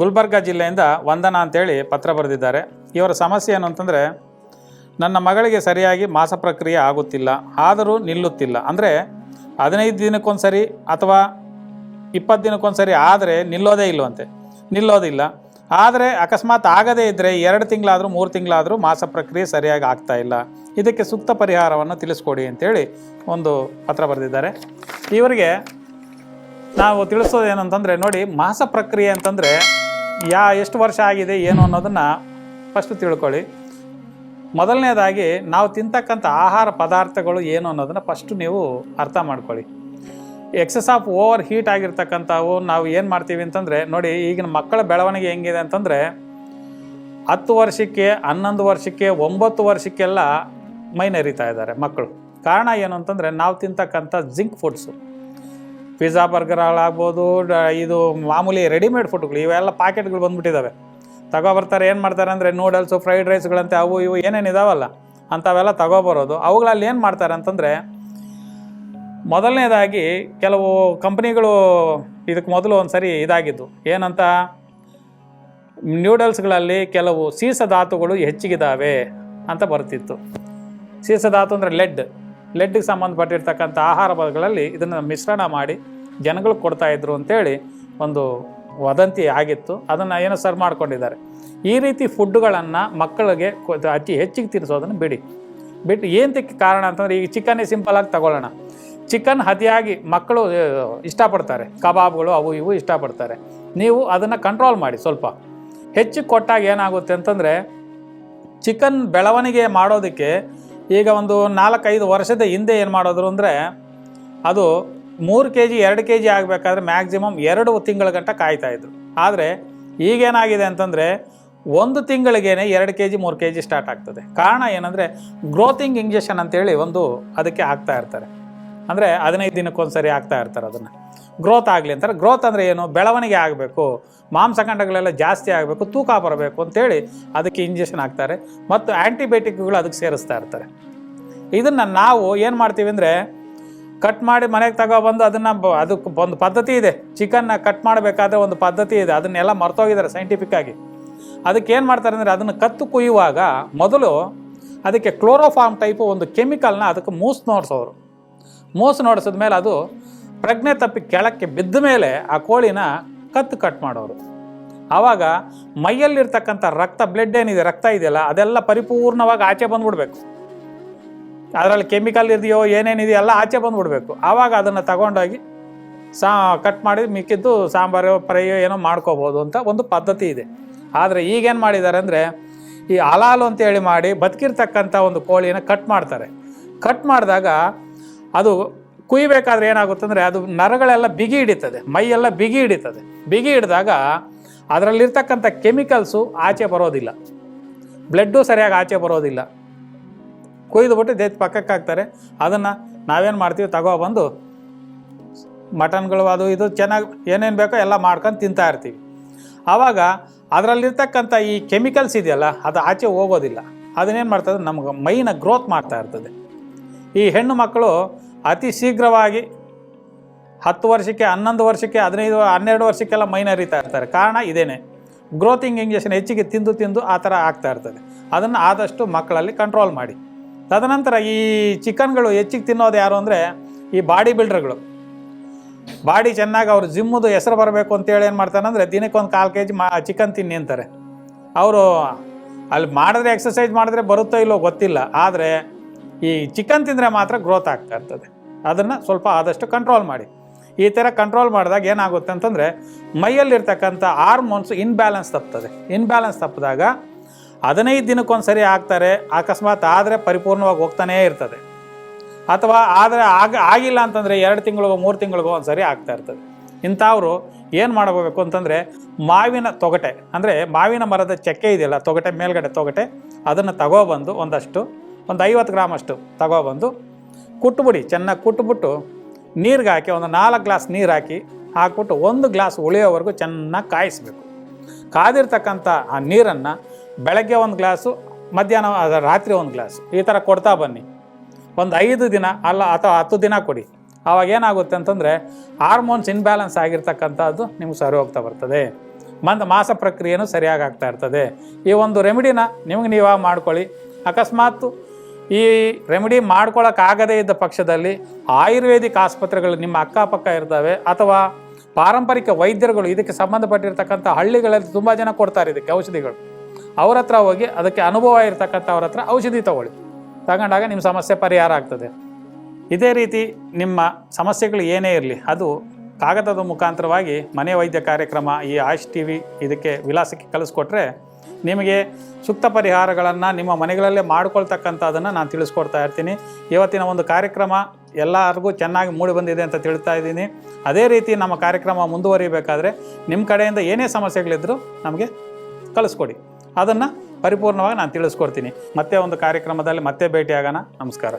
ಗುಲ್ಬರ್ಗ ಜಿಲ್ಲೆಯಿಂದ ವಂದನಾ ಅಂತೇಳಿ ಪತ್ರ ಬರೆದಿದ್ದಾರೆ. ಇವರ ಸಮಸ್ಯೆ ಏನು ಅಂತಂದರೆ, ನನ್ನ ಮಗಳಿಗೆ ಸರಿಯಾಗಿ ಮಾಸ ಪ್ರಕ್ರಿಯೆ ಆಗುತ್ತಿಲ್ಲ, ಆದರೂ ನಿಲ್ಲುತ್ತಿಲ್ಲ. ಅಂದರೆ ಹದಿನೈದು ದಿನಕ್ಕೊಂದು ಸರಿ ಅಥವಾ ಇಪ್ಪತ್ತು ದಿನಕ್ಕೊಂದು ಸರಿ ಆದರೆ ನಿಲ್ಲೋದೇ ಇಲ್ಲವಂತೆ. ನಿಲ್ಲೋದಿಲ್ಲ. ಆದರೆ ಅಕಸ್ಮಾತ್ ಆಗದೇ ಇದ್ದರೆ ಎರಡು ತಿಂಗಳಾದರೂ, ಮೂರು ತಿಂಗಳಾದರೂ ಮಾಸ ಪ್ರಕ್ರಿಯೆ ಸರಿಯಾಗಿ ಆಗ್ತಾ ಇಲ್ಲ. ಇದಕ್ಕೆ ಸೂಕ್ತ ಪರಿಹಾರವನ್ನು ತಿಳಿಸ್ಕೊಡಿ ಅಂತೇಳಿ ಒಂದು ಪತ್ರ ಬರೆದಿದ್ದಾರೆ. ಇವರಿಗೆ ನಾವು ತಿಳಿಸೋದು ಏನಂತಂದರೆ ನೋಡಿ, ಮಾಸ ಪ್ರಕ್ರಿಯೆ ಅಂತಂದರೆ ಯಾ ಎಷ್ಟು ವರ್ಷ ಆಗಿದೆ, ಏನು ಅನ್ನೋದನ್ನು ಫಸ್ಟ್ ತಿಳ್ಕೊಳ್ಳಿ. ಮೊದಲನೇದಾಗಿ ನಾವು ತಿಂತಕ್ಕಂಥ ಆಹಾರ ಪದಾರ್ಥಗಳು ಏನು ಅನ್ನೋದನ್ನು ಫಸ್ಟ್ ನೀವು ಅರ್ಥ ಮಾಡ್ಕೊಳ್ಳಿ. ಎಕ್ಸಸ್ ಆಫ್ ಓವರ್ ಹೀಟ್ ಆಗಿರ್ತಕ್ಕಂಥವು ನಾವು ಏನು ಮಾಡ್ತೀವಿ ಅಂತಂದರೆ, ನೋಡಿ ಈಗಿನ ಮಕ್ಕಳ ಬೆಳವಣಿಗೆ ಹೆಂಗಿದೆ ಅಂತಂದರೆ, ಹತ್ತು ವರ್ಷಕ್ಕೆ, ಹನ್ನೊಂದು ವರ್ಷಕ್ಕೆ, ಒಂಬತ್ತು ವರ್ಷಕ್ಕೆಲ್ಲ ಮೈನರಿತಾ ಇದ್ದಾರೆ ಮಕ್ಕಳು. ಕಾರಣ ಏನು ಅಂತಂದರೆ, ನಾವು ತಿಂತಕ್ಕಂಥ ಜಿಂಕ್ ಫುಡ್ಸು ಪಿಜ್ಜಾ ಬರ್ಗರ್ಗಳಾಗ್ಬೋದು ಇದು ಮಾಮೂಲಿ ರೆಡಿಮೇಡ್ ಫುಡ್ಗಳು ಇವೆಲ್ಲ ಪ್ಯಾಕೆಟ್ಗಳು ಬಂದ್ಬಿಟ್ಟಿದ್ದಾವೆ ತಗೊಬರ್ತಾರೆ, ಏನು ಮಾಡ್ತಾರೆ ಅಂದರೆ ನೂಡಲ್ಸು ಫ್ರೈಡ್ ರೈಸ್ಗಳಂತೆ ಅವು ಇವು ಏನೇನು ಇದಾವಲ್ಲ, ಅಂಥವೆಲ್ಲ ತಗೊಬರೋದು. ಅವುಗಳಲ್ಲಿ ಏನು ಮಾಡ್ತಾರೆ ಅಂತಂದರೆ, ಮೊದಲನೇದಾಗಿ ಕೆಲವು ಕಂಪ್ನಿಗಳು ಇದಕ್ಕೆ ಮೊದಲು ಒಂದು ಸರಿ ಇದಾಗಿದ್ದು. ಏನಂತ? ನ್ಯೂಡಲ್ಸ್ಗಳಲ್ಲಿ ಕೆಲವು ಸೀಸಧಾತುಗಳು ಹೆಚ್ಚಿಗಿದ್ದಾವೆ ಅಂತ ಬರ್ತಿತ್ತು. ಸೀಸಧಾತು ಅಂದರೆ ಲೆಡ್ ಲೆಡ್ಗೆ ಸಂಬಂಧಪಟ್ಟಿರ್ತಕ್ಕಂಥ ಆಹಾರ ಪದಗಳಲ್ಲಿ ಇದನ್ನು ಮಿಶ್ರಣ ಮಾಡಿ ಜನಗಳು ಕೊಡ್ತಾ ಇದ್ರು ಅಂತೇಳಿ ಒಂದು ವದಂತಿ ಆಗಿತ್ತು. ಅದನ್ನು ಏನೋ ಸರ್ ಮಾಡ್ಕೊಂಡಿದ್ದಾರೆ. ಈ ರೀತಿ ಫುಡ್ಗಳನ್ನು ಮಕ್ಕಳಿಗೆ ಅತಿ ಹೆಚ್ಚಿಗೆ ತಿನ್ನಿಸೋದನ್ನು ಬಿಡಿ. ಬಿಟ್ಟು ಏನಕ್ಕೆ ಕಾರಣ ಅಂತಂದರೆ ಈಗ ಚಿಕನ್ನೇ ಸಿಂಪಲಾಗಿ ತಗೊಳ್ಳೋಣ. ಚಿಕನ್ ಅತಿಯಾಗಿ ಮಕ್ಕಳು ಇಷ್ಟಪಡ್ತಾರೆ. ಕಬಾಬ್ಗಳು ಅವು ಇವು ಇಷ್ಟಪಡ್ತಾರೆ. ನೀವು ಅದನ್ನು ಕಂಟ್ರೋಲ್ ಮಾಡಿ ಸ್ವಲ್ಪ. ಹೆಚ್ಚು ಕೊಟ್ಟಾಗ ಏನಾಗುತ್ತೆ ಅಂತಂದರೆ ಚಿಕನ್ ಬೆಳವಣಿಗೆ ಮಾಡೋದಕ್ಕೆ ಈಗ ಒಂದು ನಾಲ್ಕೈದು ವರ್ಷದ ಹಿಂದೆ ಏನು ಮಾಡೋದ್ರು ಅಂದರೆ ಅದು ಮೂರು ಕೆ ಜಿ ಎರಡು ಕೆ ಜಿ ಆಗಬೇಕಾದ್ರೆ ಮ್ಯಾಕ್ಸಿಮಮ್ ಎರಡು ತಿಂಗಳ ಗಂಟ ಕಾಯ್ತಾಯಿದ್ರು ಆದರೆ ಈಗೇನಾಗಿದೆ ಅಂತಂದರೆ ಒಂದು ತಿಂಗಳಿಗೇನೆ ಎರಡು ಕೆ ಜಿ ಮೂರು ಕೆ ಜಿ ಸ್ಟಾರ್ಟ್ ಆಗ್ತದೆ. ಕಾರಣ ಏನಂದರೆ ಗ್ರೋತಿಂಗ್ ಇಂಜೆಕ್ಷನ್ ಅಂತೇಳಿ ಒಂದು ಅದಕ್ಕೆ ಹಾಕ್ತಾ ಇರ್ತಾರೆ. ಅಂದರೆ ಹದಿನೈದು ದಿನಕ್ಕೊಂದು ಸರಿ ಆಗ್ತಾ ಇರ್ತಾರೆ ಅದನ್ನು. ಗ್ರೋತ್ ಆಗಲಿ ಅಂತಾರೆ. ಗ್ರೋತ್ ಅಂದರೆ ಏನು? ಬೆಳವಣಿಗೆ ಆಗಬೇಕು. ಮಾಂಸಖಂಡಗಳೆಲ್ಲ ಜಾಸ್ತಿ ಆಗಬೇಕು. ತೂಕ ಬರಬೇಕು ಅಂತೇಳಿ ಅದಕ್ಕೆ ಇಂಜೆಕ್ಷನ್ ಹಾಕ್ತಾರೆ. ಮತ್ತು ಆ್ಯಂಟಿಬಯೋಟಿಕ್ಗಳು ಅದಕ್ಕೆ ಸೇರಿಸ್ತಾ ಇರ್ತಾರೆ. ಇದನ್ನು ನಾವು ಏನು ಮಾಡ್ತೀವಿ ಅಂದರೆ ಕಟ್ ಮಾಡಿ ಮನೆಗೆ ತಗೊಬಂದು ಅದನ್ನು ಅದಕ್ಕೆ ಒಂದು ಪದ್ಧತಿ ಇದೆ. ಚಿಕನ್ನ ಕಟ್ ಮಾಡಬೇಕಾದ್ರೆ ಒಂದು ಪದ್ಧತಿ ಇದೆ. ಅದನ್ನೆಲ್ಲ ಮರ್ತೋಗಿದ್ದಾರೆ ಸೈಂಟಿಫಿಕ್ಕಾಗಿ ಅದಕ್ಕೆ ಏನು ಮಾಡ್ತಾರೆ ಅಂದರೆ, ಅದನ್ನು ಕತ್ತು ಕುಯ್ಯುವಾಗ ಮೊದಲು ಅದಕ್ಕೆ ಕ್ಲೋರೋಫಾರ್ಮ್ ಟೈಪು ಒಂದು ಕೆಮಿಕಲ್ನ ಅದಕ್ಕೆ ಮೂಸ್ ನೋಡಿಸೋರು. ಮೂಸು ನೋಡಿಸಿದ ಮೇಲೆ ಅದು ಪ್ರಜ್ಞೆ ತಪ್ಪಿ ಕೆಳಕ್ಕೆ ಬಿದ್ದ ಮೇಲೆ ಆ ಕೋಳಿನ ಕತ್ತು ಕಟ್ ಮಾಡೋರು. ಆವಾಗ ಮೈಯಲ್ಲಿರ್ತಕ್ಕಂಥ ರಕ್ತ ಬ್ಲಡ್ ಏನಿದೆ, ರಕ್ತ ಇದೆಯಲ್ಲ, ಅದೆಲ್ಲ ಪರಿಪೂರ್ಣವಾಗಿ ಆಚೆ ಬಂದ್ಬಿಡ್ಬೇಕು. ಅದರಲ್ಲಿ ಕೆಮಿಕಲ್ ಇದೆಯೋ, ಏನೇನಿದೆಯೋ ಎಲ್ಲ ಆಚೆ ಬಂದ್ಬಿಡ್ಬೇಕು. ಆವಾಗ ಅದನ್ನು ತಗೊಂಡೋಗಿ ಸಾ ಕಟ್ ಮಾಡಿ ಮಿಕ್ಕಿದ್ದು ಸಾಂಬಾರು, ಫ್ರೈಯೋ ಏನೋ ಮಾಡ್ಕೋಬೋದು ಅಂತ ಒಂದು ಪದ್ಧತಿ ಇದೆ. ಆದರೆ ಈಗೇನು ಮಾಡಿದ್ದಾರೆ ಅಂದರೆ ಈ ಹಲಾಲು ಅಂತೇಳಿ ಮಾಡಿ ಬದುಕಿರ್ತಕ್ಕಂಥ ಒಂದು ಕೋಳಿನ ಕಟ್ ಮಾಡ್ತಾರೆ. ಕಟ್ ಮಾಡಿದಾಗ ಅದು ಕುಯ್ಬೇಕಾದ್ರೆ ಏನಾಗುತ್ತೆ ಅಂದರೆ ಅದು ನರಗಳೆಲ್ಲ ಬಿಗಿ ಹಿಡಿತದೆ, ಮೈಯೆಲ್ಲ ಬಿಗಿ ಹಿಡಿತದೆ. ಬಿಗಿ ಹಿಡಿದಾಗ ಅದರಲ್ಲಿರ್ತಕ್ಕಂಥ ಕೆಮಿಕಲ್ಸು ಆಚೆ ಬರೋದಿಲ್ಲ. ಬ್ಲಡ್ಡು ಸರಿಯಾಗಿ ಆಚೆ ಬರೋದಿಲ್ಲ. ಕುಯ್ದುಬಿಟ್ಟು ದೇತ್ ಪಕ್ಕಕ್ಕೆ ಹಾಕ್ತಾರೆ. ಅದನ್ನು ನಾವೇನು ಮಾಡ್ತೀವಿ ತಗೊಬಂದು ಮಟನ್ಗಳು ಅದು ಇದು ಚೆನ್ನಾಗಿ ಏನೇನು ಬೇಕೋ ಎಲ್ಲ ಮಾಡ್ಕೊಂಡು ತಿಂತಾ ಇರ್ತೀವಿ. ಆವಾಗ ಅದರಲ್ಲಿರ್ತಕ್ಕಂಥ ಈ ಕೆಮಿಕಲ್ಸ್ ಇದೆಯಲ್ಲ, ಅದು ಆಚೆ ಹೋಗೋದಿಲ್ಲ. ಅದನ್ನೇನು ಮಾಡ್ತದೆ, ನಮ್ಗೆ ಮೈನ ಗ್ರೋತ್ ಮಾಡ್ತಾ ಇರ್ತದೆ. ಈ ಹೆಣ್ಣು ಮಕ್ಕಳು ಅತಿ ಶೀಘ್ರವಾಗಿ ಹತ್ತು ವರ್ಷಕ್ಕೆ, ಹನ್ನೊಂದು ವರ್ಷಕ್ಕೆ, ಹದಿನೈದು, ಹನ್ನೆರಡು ವರ್ಷಕ್ಕೆಲ್ಲ ಮೈನರಿತಾ ಇರ್ತಾರೆ. ಕಾರಣ ಇದೇನೆ. ಗ್ರೋತಿಂಗ್ ಇಂಜೆಕ್ಷನ್ ಹೆಚ್ಚಿಗೆ ತಿಂದು ತಿಂದು ಆ ಥರ ಆಗ್ತಾ ಇರ್ತದೆ. ಅದನ್ನು ಆದಷ್ಟು ಮಕ್ಕಳಲ್ಲಿ ಕಂಟ್ರೋಲ್ ಮಾಡಿ. ತದನಂತರ ಈ ಚಿಕನ್ಗಳು ಹೆಚ್ಚಿಗೆ ತಿನ್ನೋದು ಯಾರು ಅಂದರೆ ಈ ಬಾಡಿ ಬಿಲ್ಡರ್ಗಳು. ಬಾಡಿ ಚೆನ್ನಾಗಿ ಅವರು ಜಿಮ್ಮದು ಹೆಸರು ಬರಬೇಕು ಅಂತೇಳಿ ಏನು ಮಾಡ್ತಾರೆ ಅಂದರೆ ದಿನಕ್ಕೆ ಒಂದು ಕಾಲು ಕೆ ಜಿ ಮಾ ಚಿಕನ್ ತಿನ್ನಿ ಅಂತಾರೆ. ಅವರು ಅಲ್ಲಿ ಮಾಡಿದ್ರೆ ಎಕ್ಸಸೈಸ್ ಮಾಡಿದ್ರೆ ಬರುತ್ತೋ ಇಲ್ಲೋ ಗೊತ್ತಿಲ್ಲ. ಆದರೆ ಈ ಚಿಕನ್ ತಿಂದರೆ ಮಾತ್ರ ಗ್ರೋತ್ ಆಗ್ತಾ ಇರ್ತದೆ. ಅದನ್ನು ಸ್ವಲ್ಪ ಆದಷ್ಟು ಕಂಟ್ರೋಲ್ ಮಾಡಿ. ಈ ಥರ ಕಂಟ್ರೋಲ್ ಮಾಡಿದಾಗ ಏನಾಗುತ್ತೆ ಅಂತಂದರೆ ಮೈಯಲ್ಲಿರ್ತಕ್ಕಂಥ ಹಾರ್ಮೋನ್ಸ್ ಇನ್ಬ್ಯಾಲೆನ್ಸ್ ತಪ್ತದೆ. ಇನ್ಬ್ಯಾಲೆನ್ಸ್ ತಪ್ಪಿದಾಗ ಹದಿನೈದು ದಿನಕ್ಕೊಂದು ಸರಿ ಆಗ್ತಾರೆ, ಅಕಸ್ಮಾತ್ ಆದರೆ ಪರಿಪೂರ್ಣವಾಗಿ ಹೋಗ್ತಾನೇ ಇರ್ತದೆ. ಅಥವಾ ಆದರೆ ಆಗ ಆಗಿಲ್ಲ ಅಂತಂದರೆ ಎರಡು ತಿಂಗಳಿಗೋ, ಮೂರು ತಿಂಗಳಿಗೋ ಒಂದು ಸರಿ ಆಗ್ತಾ ಇರ್ತದೆ. ಇಂಥವ್ರು ಏನು ಮಾಡಬೇಕು ಅಂತಂದರೆ ಮಾವಿನ ತೊಗಟೆ, ಅಂದರೆ ಮಾವಿನ ಮರದ ಚಕ್ಕೆ ಇದೆಯಲ್ಲ, ತೊಗಟೆ ಮೇಲ್ಗಡೆ ತೊಗಟೆ, ಅದನ್ನು ತಗೊಬಂದು ಒಂದಷ್ಟು ಒಂದು ಐವತ್ತು ಗ್ರಾಮ್ ಅಷ್ಟು ತಗೊಬಂದು ಕುಟ್ಬಿಡಿ, ಚೆನ್ನಾಗಿ ಕುಟ್ಬಿಟ್ಟು ನೀರಿಗೆ ಹಾಕಿ, ಒಂದು ನಾಲ್ಕು ಗ್ಲಾಸ್ ನೀರು ಹಾಕಿ, ಹಾಕ್ಬಿಟ್ಟು ಒಂದು ಗ್ಲಾಸ್ ಉಳಿಯೋವರೆಗೂ ಚೆನ್ನಾಗಿ ಕಾಯಿಸ್ಬೇಕು. ಕಾದಿರ್ತಕ್ಕಂಥ ಆ ನೀರನ್ನು ಬೆಳಗ್ಗೆ ಒಂದು ಗ್ಲಾಸು, ಮಧ್ಯಾಹ್ನ ರಾತ್ರಿ ಒಂದು ಗ್ಲಾಸು, ಈ ಥರ ಕೊಡ್ತಾ ಬನ್ನಿ. ಒಂದು ಐದು ದಿನ ಅಲ್ಲ, ಅಥವಾ ಹತ್ತು ದಿನ ಕೊಡಿ. ಆವಾಗ ಏನಾಗುತ್ತೆ ಅಂತಂದರೆ ಹಾರ್ಮೋನ್ಸ್ ಇನ್ಬ್ಯಾಲೆನ್ಸ್ ಆಗಿರ್ತಕ್ಕಂಥದ್ದು ನಿಮ್ಗೆ ಸರಿ ಹೋಗ್ತಾ ಬರ್ತದೆ. ಮಂದ ಮಾಸ ಪ್ರಕ್ರಿಯೆನೂ ಸರಿಯಾಗಿ ಆಗ್ತಾ ಇರ್ತದೆ. ಈ ಒಂದು ರೆಮಿಡಿನ ನಿಮಗೆ ನೀವಾಗ ಮಾಡ್ಕೊಳ್ಳಿ. ಅಕಸ್ಮಾತ್ ಈ ರೆಮಿಡಿ ಮಾಡ್ಕೊಳ್ಳೋಕ್ಕಾಗದೇ ಇದ್ದ ಪಕ್ಷದಲ್ಲಿ ಆಯುರ್ವೇದಿಕ್ ಆಸ್ಪತ್ರೆಗಳು ನಿಮ್ಮ ಅಕ್ಕಪಕ್ಕ ಇರ್ತವೆ ಅಥವಾ ಪಾರಂಪರಿಕ ವೈದ್ಯರುಗಳು, ಇದಕ್ಕೆ ಸಂಬಂಧಪಟ್ಟಿರ್ತಕ್ಕಂಥ ಹಳ್ಳಿಗಳಲ್ಲಿ ತುಂಬ ಜನ ಕೊಡ್ತಾರೆ ಇದಕ್ಕೆ ಔಷಧಿಗಳು. ಅವ್ರ ಹತ್ರ ಹೋಗಿ ಅದಕ್ಕೆ ಅನುಭವ ಇರ್ತಕ್ಕಂಥವ್ರ ಹತ್ರ ಔಷಧಿ ತಗೊಳ್ಳಿ. ತಗೊಂಡಾಗ ನಿಮ್ಮ ಸಮಸ್ಯೆ ಪರಿಹಾರ ಆಗ್ತದೆ. ಇದೇ ರೀತಿ ನಿಮ್ಮ ಸಮಸ್ಯೆಗಳು ಏನೇ ಇರಲಿ, ಅದು ಕಾಗದದ ಮುಖಾಂತರವಾಗಿ ಮನೆ ವೈದ್ಯ ಕಾರ್ಯಕ್ರಮ, ಈ ಆಯುಷ್ ಟಿ ವಿ ಇದಕ್ಕೆ ವಿಳಾಸಕ್ಕೆ ಕಳಿಸ್ಕೊಟ್ರೆ ನಿಮಗೆ ಸೂಕ್ತ ಪರಿಹಾರಗಳನ್ನು ನಿಮ್ಮ ಮನೆಗಳಲ್ಲೇ ಮಾಡ್ಕೊಳ್ತಕ್ಕಂಥದ್ದನ್ನು ನಾನು ತಿಳಿಸ್ಕೊಡ್ತಾ ಇರ್ತೀನಿ. ಇವತ್ತಿನ ಒಂದು ಕಾರ್ಯಕ್ರಮ ಎಲ್ಲರಿಗೂ ಚೆನ್ನಾಗಿ ಮೂಡಿ ಬಂದಿದೆ ಅಂತ ತಿಳ್ತಾ ಇದ್ದೀನಿ. ಅದೇ ರೀತಿ ನಮ್ಮ ಕಾರ್ಯಕ್ರಮ ಮುಂದುವರಿಬೇಕಾದ್ರೆ ನಿಮ್ಮ ಕಡೆಯಿಂದ ಏನೇ ಸಮಸ್ಯೆಗಳಿದ್ದರೂ ನಮಗೆ ಕಳಿಸ್ಕೊಡಿ. ಅದನ್ನು ಪರಿಪೂರ್ಣವಾಗಿ ನಾನು ತಿಳಿಸ್ಕೊಡ್ತೀನಿ. ಮತ್ತೆ ಒಂದು ಕಾರ್ಯಕ್ರಮದಲ್ಲಿ ಮತ್ತೆ ಭೇಟಿಯಾಗೋಣ. ನಮಸ್ಕಾರ.